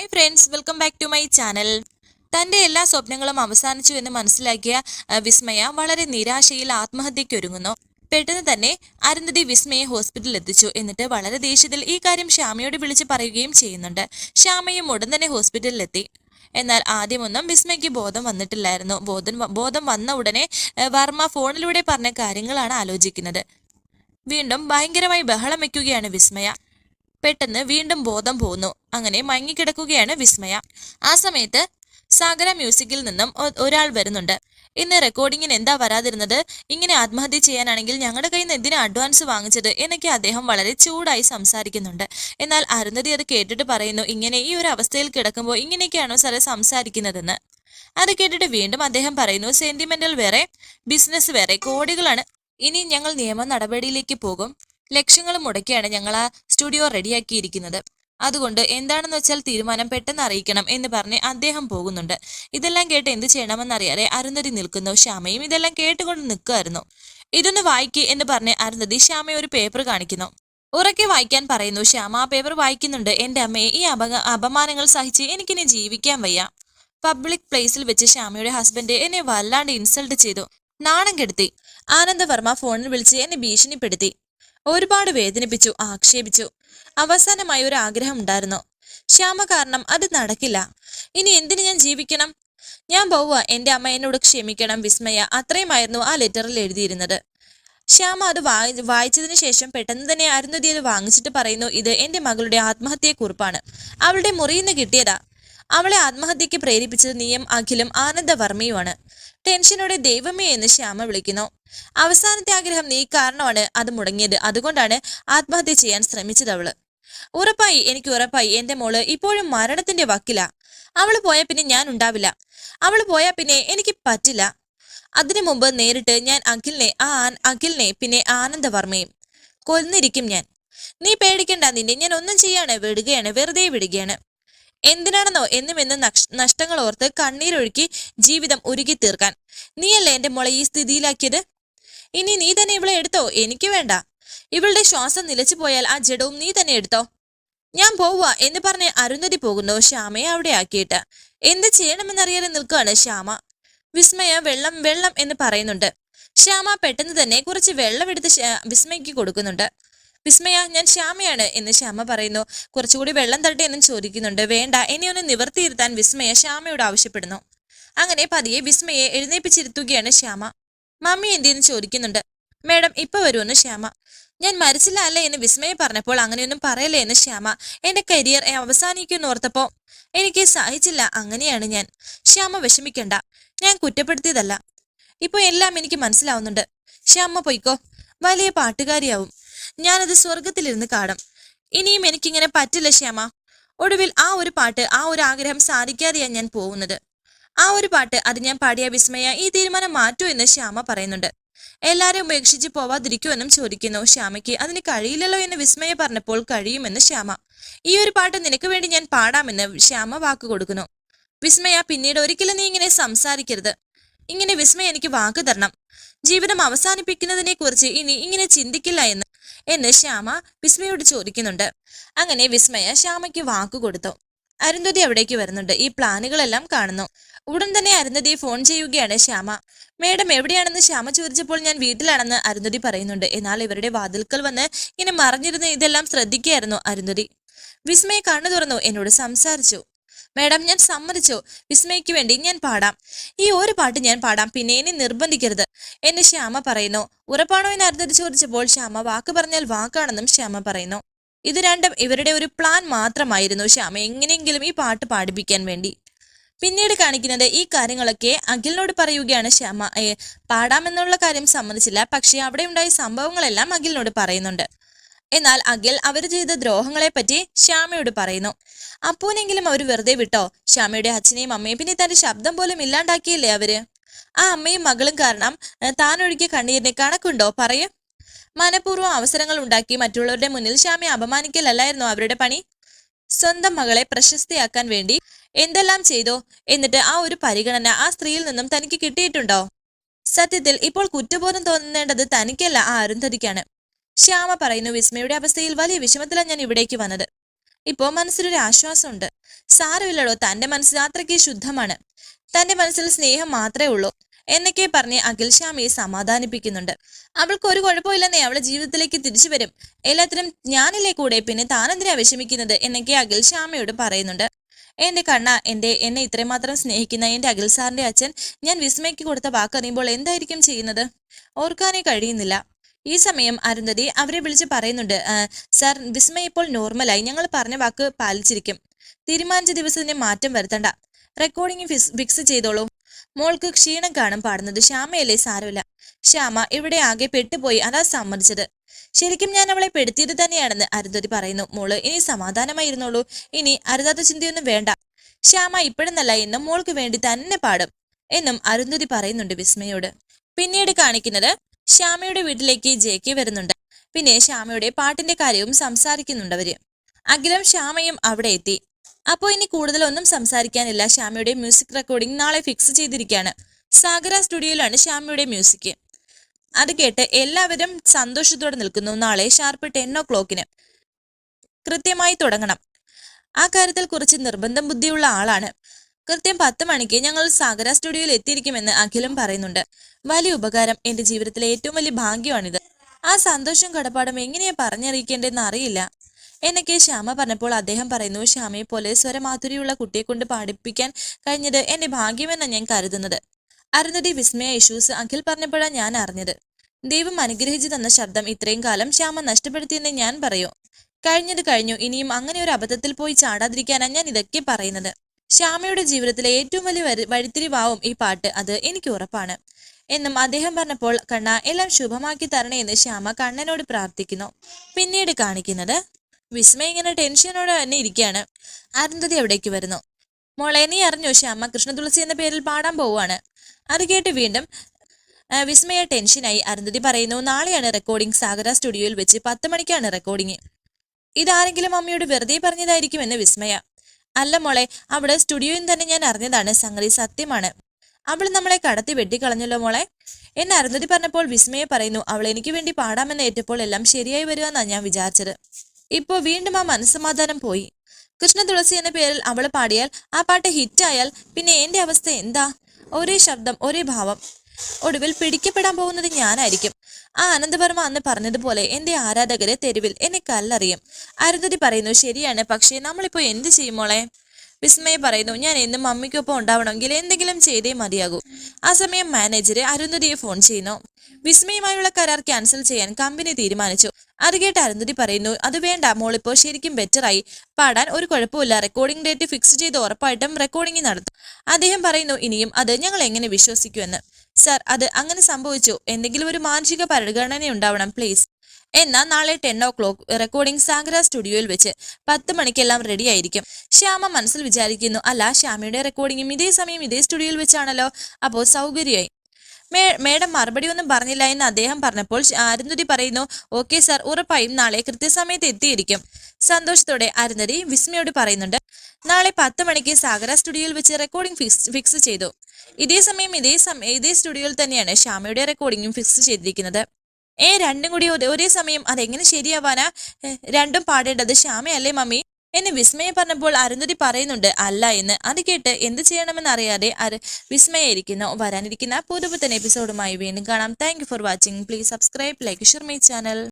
Hi friends welcome back to my channel തന്റെ എല്ലാ സ്വപ്നങ്ങളും അവസാനിച്ചു എന്ന് മനസ്സിലാക്കിയ വിസ്മയ വളരെ നിരാശയിൽ ആത്മഹത്യയ്ക്കൊരുങ്ങുന്നു പെട്ടെന്ന് തന്നെ അരുന്ധതി വിസ്മയെ ഹോസ്പിറ്റലിൽ എത്തിച്ചു. എന്നിട്ട് വളരെ ദേഷ്യത്തിൽ ഈ കാര്യം ശ്യാമയോട് വിളിച്ച് പറയുകയും ചെയ്യുന്നുണ്ട്. ശ്യാമയും ഉടൻ തന്നെ ഹോസ്പിറ്റലിലെത്തി എന്നാൽ ആദ്യമൊന്നും വിസ്മയ്ക്ക് ബോധം വന്നിട്ടില്ലായിരുന്നു. ബോധം ബോധം വന്ന ഉടനെ വർമ്മ ഫോണിലൂടെ പറഞ്ഞ കാര്യങ്ങളാണ് ആലോചിക്കുന്നത്. വീണ്ടും ഭയങ്കരമായി ബഹളം വയ്ക്കുകയാണ് വിസ്മയ. പെട്ടെന്ന് വീണ്ടും ബോധം പോകുന്നു അങ്ങനെ മയങ്ങിക്കിടക്കുകയാണ് വിസ്മയ. ആ സമയത്ത് സാഗര മ്യൂസിക്കിൽ നിന്നും ഒരാൾ വരുന്നുണ്ട്. ഇന്ന് റെക്കോർഡിങ്ങിന് എന്താ വരാതിരുന്നത്? ഇങ്ങനെ ആത്മഹത്യ ചെയ്യാനാണെങ്കിൽ ഞങ്ങളുടെ കയ്യിൽ നിന്ന് എന്തിനാ അഡ്വാൻസ് വാങ്ങിച്ചത്? എന്നൊക്കെ അദ്ദേഹം വളരെ ചൂടായി സംസാരിക്കുന്നുണ്ട്. എന്നാൽ അരുന്ധതി അത് കേട്ടിട്ട് പറയുന്നു ഇങ്ങനെ ഈ ഒരു അവസ്ഥയിൽ കിടക്കുമ്പോൾ ഇങ്ങനെയൊക്കെയാണോ സാറേ സംസാരിക്കുന്നതെന്ന്? അത് കേട്ടിട്ട് വീണ്ടും അദ്ദേഹം പറയുന്നു സെന്റിമെന്റൽ വേറെ ബിസിനസ് വേറെ കോടികളാണ്. ഇനി ഞങ്ങൾ നിയമ നടപടിയിലേക്ക് പോകും. ലക്ഷങ്ങൾ മുടക്കിയാണ് ഞങ്ങൾ ആ സ്റ്റുഡിയോ റെഡിയാക്കിയിരിക്കുന്നത്. അതുകൊണ്ട് എന്താണെന്ന് വെച്ചാൽ തീരുമാനം പെട്ടെന്ന് അറിയിക്കണം എന്ന് പറഞ്ഞ് അദ്ദേഹം പോകുന്നുണ്ട്. ഇതെല്ലാം കേട്ട് എന്ത് ചെയ്യണമെന്നറിയാതെ അരുന്ധതി നിൽക്കുന്നു. ശ്യാമയും ഇതെല്ലാം കേട്ടുകൊണ്ട് നിൽക്കുമായിരുന്നു ഇതൊന്ന് വായിക്ക് എന്ന് പറഞ്ഞ് അരുന്ധതി ശ്യാമയെ ഒരു പേപ്പർ കാണിക്കുന്നു. ഉറക്കെ വായിക്കാൻ പറയുന്നു. ശ്യാമ ആ പേപ്പർ വായിക്കുന്നുണ്ട്. എന്റെ അമ്മയെ ഈ അപക അപമാനങ്ങൾ സഹിച്ച് എനിക്കിനി ജീവിക്കാൻ വയ്യ. പബ്ലിക് പ്ലേസിൽ വെച്ച് ശ്യാമയുടെ ഹസ്ബൻഡ് എന്നെ വല്ലാണ്ട് ഇൻസൾട്ട് ചെയ്തു. നാണം കെടുത്തി. ആനന്ദവർമ്മ ഫോണിൽ വിളിച്ച് എന്നെ ഭീഷണിപ്പെടുത്തി. ഒരുപാട് വേദനിപ്പിച്ചു ആക്ഷേപിച്ചു. അവസാനമായി ഒരു ആഗ്രഹം ഉണ്ടായിരുന്നു. ശ്യാമ കാരണം അത് നടക്കില്ല. ഇനി എന്തിന് ഞാൻ ജീവിക്കണം? ഞാൻ പോവുക. എന്റെ അമ്മ എന്നോട് ക്ഷമിക്കണം വിസ്മയ. അത്രയുമായിരുന്നു ആ ലെറ്ററിൽ എഴുതിയിരുന്നത്. ശ്യാമ അത് വായി വായിച്ചതിന് ശേഷം പെട്ടെന്ന് തന്നെ അരുന്ധതി അത് വാങ്ങിച്ചിട്ട് പറയുന്നു ഇത് എന്റെ മകളുടെ ആത്മഹത്യയെക്കുറിപ്പാണ്. അവളുടെ മുറിയിൽ നിന്ന് കിട്ടിയതാ. അവളെ ആത്മഹത്യയ്ക്ക് പ്രേരിപ്പിച്ചത് നീയും അഖിലും ആനന്ദവർമ്മയുമാണ് ടെൻഷനോടെ ദൈവമേ എന്ന് ശ്യാമ വിളിക്കുന്നു. അവസാനത്തെ ആഗ്രഹം നീ കാരണമാണ് അത് മുടങ്ങിയത്. അതുകൊണ്ടാണ് ആത്മഹത്യ ചെയ്യാൻ ശ്രമിച്ചത് അവൾ. ഉറപ്പായി എനിക്ക് ഉറപ്പായി. എന്റെ മോൾ ഇപ്പോഴും മരണത്തിന്റെ വക്കില. അവൾ പോയാൽ പിന്നെ ഞാൻ ഉണ്ടാവില്ല. അവൾ പോയാൽ പിന്നെ എനിക്ക് പറ്റില്ല. അതിനു മുമ്പ് നേരിട്ട് ഞാൻ അഖിലിനെ ആ അഖിലിനെ പിന്നെ ആനന്ദവർമ്മയും കൊന്നിരിക്കും ഞാൻ. നീ പേടിക്കണ്ട നിന്നെ. ഞാൻ ഒന്നും ചെയ്യാണ് വിടുകയാണ് വെറുതെ വിടുകയാണ്. എന്തിനാണെന്നോ എന്നുമെന്ന് എന്നും നഷ്ടങ്ങൾ ഓർത്ത് കണ്ണീരൊഴുക്കി ജീവിതം ഉരുകി തീർക്കാൻ നീയല്ലേ എന്റെ മുള ഈ സ്ഥിതിയിലാക്കിയത്? ഇനി നീ തന്നെ ഇവളെ എടുത്തോ? എനിക്ക് വേണ്ട. ഇവളുടെ ശ്വാസം നിലച്ചു പോയാൽ ആ ജഡവും നീ തന്നെ എടുത്തോ? ഞാൻ പോവുക എന്ന് പറഞ്ഞ് അരുന്ധതി പോകുന്നു ശ്യാമയെ അവിടെ ആക്കിയിട്ട്. എന്ത് ചെയ്യണമെന്നറിയാതെ നിൽക്കുകയാണ് ശ്യാമ. വിസ്മയ വെള്ളം വെള്ളം എന്ന് പറയുന്നുണ്ട്. ശ്യാമ പെട്ടെന്ന് തന്നെ കുറച്ച് വെള്ളം എടുത്ത് വിസ്മയ്ക്ക് കൊടുക്കുന്നുണ്ട്. വിസ്മയ ഞാൻ ശ്യാമയാണ് എന്ന് ശ്യാമ പറയുന്നു. കുറച്ചുകൂടി വെള്ളം തട്ടെ എന്നും ചോദിക്കുന്നുണ്ട്. വേണ്ട ഇനി ഒന്ന് നിവർത്തിയിരുത്താൻ വിസ്മയ ശ്യാമയോട് ആവശ്യപ്പെടുന്നു. അങ്ങനെ പതിയെ വിസ്മയെ എഴുന്നേപ്പിച്ചിരുത്തുകയാണ് ശ്യാമ. മമ്മി എന്തിയെന്ന് ചോദിക്കുന്നുണ്ട്. മേഡം ഇപ്പൊ വരുമെന്ന് ശ്യാമ. ഞാൻ മരിച്ചില്ല അല്ലേ എന്ന് വിസ്മയ പറഞ്ഞപ്പോൾ അങ്ങനെയൊന്നും പറയല്ലേ എന്ന് ശ്യാമ. എന്റെ കരിയർ അവസാനിക്കുമെന്ന് ഓർത്തപ്പോ എനിക്ക് സഹിച്ചില്ല അങ്ങനെയാണ് ഞാൻ. ശ്യാമ വിഷമിക്കണ്ട ഞാൻ കുറ്റപ്പെടുത്തിയതല്ല. ഇപ്പൊ എല്ലാം എനിക്ക് മനസ്സിലാവുന്നുണ്ട്. ശ്യാമ പൊയ്ക്കോ വലിയ പാട്ടുകാരിയാവും. ഞാനത് സ്വർഗത്തിലിരുന്ന് കാണും. ഇനിയും എനിക്കിങ്ങനെ പറ്റില്ല ശ്യാമ. ഒടുവിൽ ആ ഒരു പാട്ട് ആ ഒരു ആഗ്രഹം സാധിക്കാതെയാണ് ഞാൻ പോകുന്നത്. ആ ഒരു പാട്ട് അത് ഞാൻ പാടിയ വിസ്മയ ഈ തീരുമാനം മാറ്റൂ എന്ന് ശ്യാമ പറയുന്നുണ്ട്. എല്ലാവരും ഉപേക്ഷിച്ച് പോവാതിരിക്കുമെന്നും ചോദിക്കുന്നു. ശ്യാമയ്ക്ക് അതിന് കഴിയില്ലല്ലോ എന്ന് വിസ്മയ പറഞ്ഞപ്പോൾ കഴിയുമെന്ന് ശ്യാമ. ഈ ഒരു പാട്ട് നിനക്ക് വേണ്ടി ഞാൻ പാടാമെന്ന് ശ്യാമ വാക്ക് കൊടുക്കുന്നു. വിസ്മയ പിന്നീട് ഒരിക്കലും നീ ഇങ്ങനെ സംസാരിക്കരുത്. ഇങ്ങനെ വിസ്മയ എനിക്ക് വാക്ക് തരണം. ജീവിതം അവസാനിപ്പിക്കുന്നതിനെ കുറിച്ച് ഇനി ഇങ്ങനെ ചിന്തിക്കില്ല എന്ന് എന്ന് ശ്യാമ വിസ്മയോട് ചോദിക്കുന്നുണ്ട്. അങ്ങനെ വിസ്മയ ശ്യാമയ്ക്ക് വാക്കു കൊടുത്തു. അരുന്ധതി അവിടേക്ക് വരുന്നുണ്ട്. ഈ പ്ലാനുകളെല്ലാം കാണുന്നു. ഉടൻ തന്നെ അരുന്ധതിയെ ഫോൺ ചെയ്യുകയാണ് ശ്യാമ. മേഡം എവിടെയാണെന്ന് ശ്യാമ ചോദിച്ചപ്പോൾ ഞാൻ വീട്ടിലാണെന്ന് അരുന്ധതി പറയുന്നുണ്ട്. എന്നാൽ ഇവരുടെ വാതിൽക്കൽ വന്ന് ഇങ്ങനെ മറിഞ്ഞിരുന്ന് ഇതെല്ലാം ശ്രദ്ധിക്കുകയായിരുന്നു അരുന്ധതി. വിസ്മയ കണ്ണു തുറന്നു എന്നോട് സംസാരിച്ചു. മേഡം ഞാൻ സമ്മതിച്ചു. വിസ്മയ്ക്ക് വേണ്ടി ഞാൻ പാടാം. ഈ ഒരു പാട്ട് ഞാൻ പാടാം. പിന്നെ ഇനി നിർബന്ധിക്കരുത്. എന്ന് ശ്യാമ പറയുന്നു. ഉറപ്പാണോ എന്ന് അരുന്ധതി ചോദിച്ചപ്പോൾ ശ്യാമ വാക്ക് പറഞ്ഞാൽ വാക്കാണെന്നും ശ്യാമ പറയുന്നു. ഇത് രണ്ടും ഇവരുടെ ഒരു പ്ലാൻ മാത്രമായിരുന്നു ശ്യാമ. എങ്ങനെയെങ്കിലും ഈ പാട്ട് പാടിപ്പിക്കാൻ വേണ്ടി. പിന്നീട് കാണിക്കുന്നത് ഈ കാര്യങ്ങളൊക്കെ അഖിലിനോട് പറയുകയാണ് ശ്യാമ. പാടാമെന്നുള്ള കാര്യം സമ്മതിച്ചില്ല. പക്ഷേ അവിടെ ഉണ്ടായ സംഭവങ്ങളെല്ലാം അഖിലിനോട് പറയുന്നുണ്ട്. എന്നാൽ അഖിൽ അവർ ചെയ്ത ദ്രോഹങ്ങളെപ്പറ്റി ശ്യാമയോട് പറയുന്നു. അപ്പൂനെങ്കിലും അവർ വെറുതെ വിട്ടോ? ശ്യാമയുടെ അച്ഛനെയും അമ്മയും പിന്നെ തന്റെ ശബ്ദം പോലും ഇല്ലാണ്ടാക്കിയില്ലേ അവർ? ആ അമ്മയും മകളും കാരണം താനൊഴുകിയ കണ്ണീരിന് കണക്കുണ്ടോ? പറയൂ. മനഃപൂർവം അവസരങ്ങൾ ഉണ്ടാക്കി മറ്റുള്ളവരുടെ മുന്നിൽ ശ്യാമയെ അപമാനിക്കലല്ലായിരുന്നു അവരുടെ പണി? സ്വന്തം മകളെ പ്രശസ്തിയാക്കാൻ വേണ്ടി എന്തെല്ലാം ചെയ്തോ? എന്നിട്ട് ആ ഒരു പരിഗണന ആ സ്ത്രീയിൽ നിന്നും തനിക്ക് കിട്ടിയിട്ടുണ്ടോ? സത്യത്തിൽ ഇപ്പോൾ കുറ്റബോധം തോന്നേണ്ടത് തനിക്കല്ല ആ അരുന്ധതിക്കാണ്. ശ്യാമ പറയുന്നു വിസ്മയുടെ അവസ്ഥയിൽ വലിയ വിഷമത്തിലാണ് ഞാൻ ഇവിടേക്ക് വന്നത്. ഇപ്പോ മനസ്സിലൊരു ആശ്വാസമുണ്ട്. സാരമില്ലടോ തന്റെ മനസ്സ് അത്രയ്ക്ക് ശുദ്ധമാണ്. തന്റെ മനസ്സിൽ സ്നേഹം മാത്രമേ ഉള്ളൂ. എന്നൊക്കെ പറഞ്ഞ് അഖിൽ ശ്യാമയെ സമാധാനിപ്പിക്കുന്നുണ്ട്. അവൾക്ക് ഒരു കുഴപ്പമില്ലെന്നേ അവളെ ജീവിതത്തിലേക്ക് തിരിച്ചു വരും. എല്ലാത്തിനും ഞാനില്ലേ കൂടെ? പിന്നെ താനെന്തിനാ വിഷമിക്കുന്നത്? എന്നൊക്കെ അഖിൽ ശ്യാമയോട് പറയുന്നുണ്ട്. എന്റെ കണ്ണ എന്റെ എന്നെ ഇത്രമാത്രം സ്നേഹിക്കുന്ന എന്റെ അഖിൽ സാറിന്റെ അച്ഛൻ ഞാൻ വിസ്മയ്ക്ക് കൊടുത്ത വാക്കറിയുമ്പോൾ എന്തായിരിക്കും ചെയ്യുന്നത്? ഓർക്കാനേ കഴിയുന്നില്ല. ഈ സമയം അരുന്ധതി അവരെ വിളിച്ച് പറയുന്നുണ്ട് "ആ, സാർ വിസ്മയ ഇപ്പോൾ നോർമലായി. ഞങ്ങൾ പറഞ്ഞ വാക്ക് പാലിച്ചിരിക്കും. തീരുമാനിച്ച ദിവസത്തിന് മാറ്റം വരുത്തണ്ട. റെക്കോർഡിംഗ് ഫിക്സ് ചെയ്തോളൂ. മോൾക്ക് ക്ഷീണം കാണും പാടുന്നത്. ശ്യാമയല്ലേ സാരമില്ല. ശ്യാമ ഇവിടെ ആകെ പെട്ടുപോയി. അതാ സമ്മതിച്ചത്. ശരിക്കും ഞാൻ അവളെ പെടുത്തിയത് തന്നെയാണെന്ന് അരുന്ധതി പറയുന്നു. മോൾ ഇനി സമാധാനമായിരുന്നുള്ളൂ ഇനി അരുതാത്ത ചിന്തയൊന്നും വേണ്ട. ശ്യാമ ഇപ്പോഴെന്നല്ല എന്നും മോൾക്ക് വേണ്ടി തന്നെ പാടും. എന്നും അരുന്ധതി പറയുന്നുണ്ട് വിസ്മയോട്. പിന്നീട് കാണിക്കുന്നത് ശ്യാമയുടെ വീട്ടിലേക്ക് ജെ കെ വരുന്നുണ്ട്. പിന്നെ ശ്യാമയുടെ പാട്ടിന്റെ കാര്യവും സംസാരിക്കുന്നുണ്ട് അവർ. അഖിലും ശ്യാമയും അവിടെ എത്തി. അപ്പോ ഇനി കൂടുതലൊന്നും സംസാരിക്കാനില്ല. ശ്യാമയുടെ മ്യൂസിക് റെക്കോർഡിംഗ് നാളെ ഫിക്സ് ചെയ്തിരിക്കുകയാണ്. സാഗര സ്റ്റുഡിയോയിലാണ് ശ്യാമയുടെ മ്യൂസിക്. അത് കേട്ട് എല്ലാവരും സന്തോഷത്തോടെ നിൽക്കുന്നു. നാളെ ഷാർപ്പ് ടെൻ ഒ ക്ലോക്കിന്. കൃത്യമായി തുടങ്ങണം. ആ കാര്യത്തിൽ കുറച്ച് നിർബന്ധം ബുദ്ധിയുള്ള ആളാണ്. കൃത്യം പത്ത് മണിക്ക് ഞങ്ങൾ സാഗര സ്റ്റുഡിയോയിൽ എത്തിയിരിക്കുമെന്ന് അഖിലും പറയുന്നുണ്ട്. വലിയ ഉപകാരം എന്റെ ജീവിതത്തിലെ ഏറ്റവും വലിയ ഭാഗ്യമാണിത്. ആ സന്തോഷം കടപ്പാടും എങ്ങനെയാ പറഞ്ഞറിയിക്കേണ്ടതെന്ന് അറിയില്ല. എന്നൊക്കെ ശ്യാമ പറഞ്ഞപ്പോൾ അദ്ദേഹം പറയുന്നു ശ്യാമയെ പോലെ സ്വരമാധുരിയുള്ള കുട്ടിയെ കൊണ്ട് പാടിപ്പിക്കാൻ കഴിഞ്ഞത് എന്റെ ഭാഗ്യമെന്നാണ് ഞാൻ കരുതുന്നത്. അരുന്ധതി വിസ്മയ ഇഷ്യൂസ് അഖിൽ പറഞ്ഞപ്പോഴാണ് ഞാൻ അറിഞ്ഞത്. ദൈവം അനുഗ്രഹിച്ചു തന്ന ശബ്ദം ഇത്രയും കാലം ശ്യാമ നഷ്ടപ്പെടുത്തിയെന്ന് ഞാൻ പറയൂ. കഴിഞ്ഞത് കഴിഞ്ഞു ഇനിയും അങ്ങനെ ഒരു അബദ്ധത്തിൽ പോയി ചാടാതിരിക്കാനാണ് ഞാൻ ഇതൊക്കെ പറയുന്നത്. ശ്യാമയുടെ ജീവിതത്തിലെ ഏറ്റവും വലിയ വരി- വഴിത്തിരിവാവും ഈ പാട്ട്. അത് എനിക്ക് ഉറപ്പാണ്. എന്നും അദ്ദേഹം പറഞ്ഞപ്പോൾ കണ്ണ എല്ലാം ശുഭമാക്കി തരണേ എന്ന് ശ്യാമ കണ്ണനോട് പ്രാർത്ഥിക്കുന്നു. പിന്നീട് കാണിക്കുന്നത് വിസ്മയ ഇങ്ങനെ ടെൻഷനോടെ തന്നെ ഇരിക്കുകയാണ്. അരുന്ധതി അവിടേക്ക് വരുന്നു. മോളെ നീ അറിഞ്ഞു ശ്യാമ കൃഷ്ണതുളസി എന്ന പേരിൽ പാടാൻ പോവുകയാണ്. അത് കേട്ട് വീണ്ടും വിസ്മയ ടെൻഷനായി അരുന്ധതി പറയുന്നു നാളെയാണ് റെക്കോർഡിംഗ് സാഗര സ്റ്റുഡിയോയിൽ വെച്ച് പത്ത് മണിക്കാണ് റെക്കോർഡിംഗ് ഇതാരെങ്കിലും അമ്മയോട് വെറുതെ പറഞ്ഞതായിരിക്കുമെന്ന് വിസ്മയ. അല്ല മോളെ അവിടെ സ്റ്റുഡിയോയിൽ തന്നെ ഞാൻ അറിഞ്ഞതാണ് സംഗതി സത്യമാണ്. അവൾ നമ്മളെ കടത്തി വെട്ടിക്കളഞ്ഞല്ലോ മോളെ. എന്ന് അരുന്ധതി പറഞ്ഞപ്പോൾ വിസ്മയെ പറയുന്നു അവൾ എനിക്ക് വേണ്ടി പാടാമെന്ന് ഏറ്റപ്പോൾ എല്ലാം ശരിയായി വരുമെന്നാണ് ഞാൻ വിചാരിച്ചത്. ഇപ്പോൾ വീണ്ടും ആ മനസ്സമാധാനം പോയി. കൃഷ്ണ തുളസി എന്ന പേരിൽ അവൾ പാടിയാൽ ആ പാട്ട് ഹിറ്റായാൽ പിന്നെ എന്റെ അവസ്ഥ എന്താ? ഒരേ ശബ്ദം ഒരേ ഭാവം. ഒടുവിൽ പിടിക്കപ്പെടാൻ പോകുന്നത് ഞാനായിരിക്കും. ആ അനന്തവർമ്മ അന്ന് പറഞ്ഞതുപോലെ എന്റെ ആരാധകരെ തെരുവിൽ എന്നെ കല്ലറിയും. അരുന്ധതി പറയുന്നു ശരിയാണ് പക്ഷേ നമ്മളിപ്പോ എന്ത് ചെയ്യും മോളെ? വിസ്മയ പറയുന്നു ഞാൻ എന്നും മമ്മിക്കൊപ്പം ഉണ്ടാവണമെങ്കിൽ എന്തെങ്കിലും ചെയ്തേ മതിയാകൂ. ആ സമയം മാനേജര് അരുന്ധതിയെ ഫോൺ ചെയ്യുന്നു. വിസ്മയുമായുള്ള കരാർ ക്യാൻസൽ ചെയ്യാൻ കമ്പനി തീരുമാനിച്ചു. അത് കേട്ട് അരുന്ധതി പറയുന്നു അത് വേണ്ട മോളിപ്പോ ശരിക്കും ബെറ്ററായി പാടാൻ ഒരു കുഴപ്പമില്ല റെക്കോർഡിംഗ് ഡേറ്റ് ഫിക്സ് ചെയ്ത് ഉറപ്പായിട്ടും റെക്കോർഡിംഗ് നടത്തും. അദ്ദേഹം പറയുന്നു ഇനിയും അത് ഞങ്ങൾ എങ്ങനെ വിശ്വസിക്കുമെന്ന്? സർ അത് അങ്ങനെ സംഭവിച്ചു. എന്തെങ്കിലും ഒരു മാനസിക പരിഗണന ഉണ്ടാവണം പ്ലീസ് എന്നാൽ നാളെ ടെൻ ഓ ക്ലോക്ക് റെക്കോർഡിംഗ് സാഗര സ്റ്റുഡിയോയിൽ വെച്ച് പത്ത് മണിക്കെല്ലാം റെഡി ആയിരിക്കും. ശ്യാമ മനസ്സിൽ വിചാരിക്കുന്നു അല്ല ശ്യാമയുടെ റെക്കോർഡിംഗും ഇതേ സമയം ഇതേ സ്റ്റുഡിയോയിൽ വെച്ചാണല്ലോ. അപ്പോൾ സൗകര്യമായി. മേഡം മറുപടി ഒന്നും പറഞ്ഞില്ല എന്ന് അദ്ദേഹം പറഞ്ഞപ്പോൾ അരുന്ധതി പറയുന്നു ഓക്കെ സാർ ഉറപ്പായും നാളെ കൃത്യസമയത്ത് എത്തിയിരിക്കും. സന്തോഷത്തോടെ അരുന്ധതി വിസ്മയോട് പറയുന്നുണ്ട് നാളെ പത്ത് മണിക്ക് സാഗര സ്റ്റുഡിയോയിൽ വെച്ച് റെക്കോർഡിംഗ് ഫിക്സ് ചെയ്തു. ഇതേ സമയം ഇതേ സമയം ഇതേ സ്റ്റുഡിയോയിൽ തന്നെയാണ് ശ്യാമയുടെ റെക്കോർഡിംഗും ഫിക്സ് ചെയ്തിരിക്കുന്നത്. ഏ രണ്ടും കൂടി ഒരേ സമയം അതെങ്ങനെ ശരിയാവാനാ? രണ്ടും പാടേണ്ടത് ശ്യാമയല്ലേ മമ്മി? എന്ന് വിസ്മയം പറഞ്ഞപ്പോൾ അരുന്ധതി പറയുന്നുണ്ട് അല്ല എന്ന്. അത് കേട്ട് എന്ത് ചെയ്യണമെന്ന് അറിയാതെ അരു വിസ്മയായിരിക്കുന്നു. വരാനിരിക്കുന്ന പുതുപുത്തൻ എപ്പിസോഡുമായി വീണ്ടും കാണാം. Thank for watching please subscribe like share my channel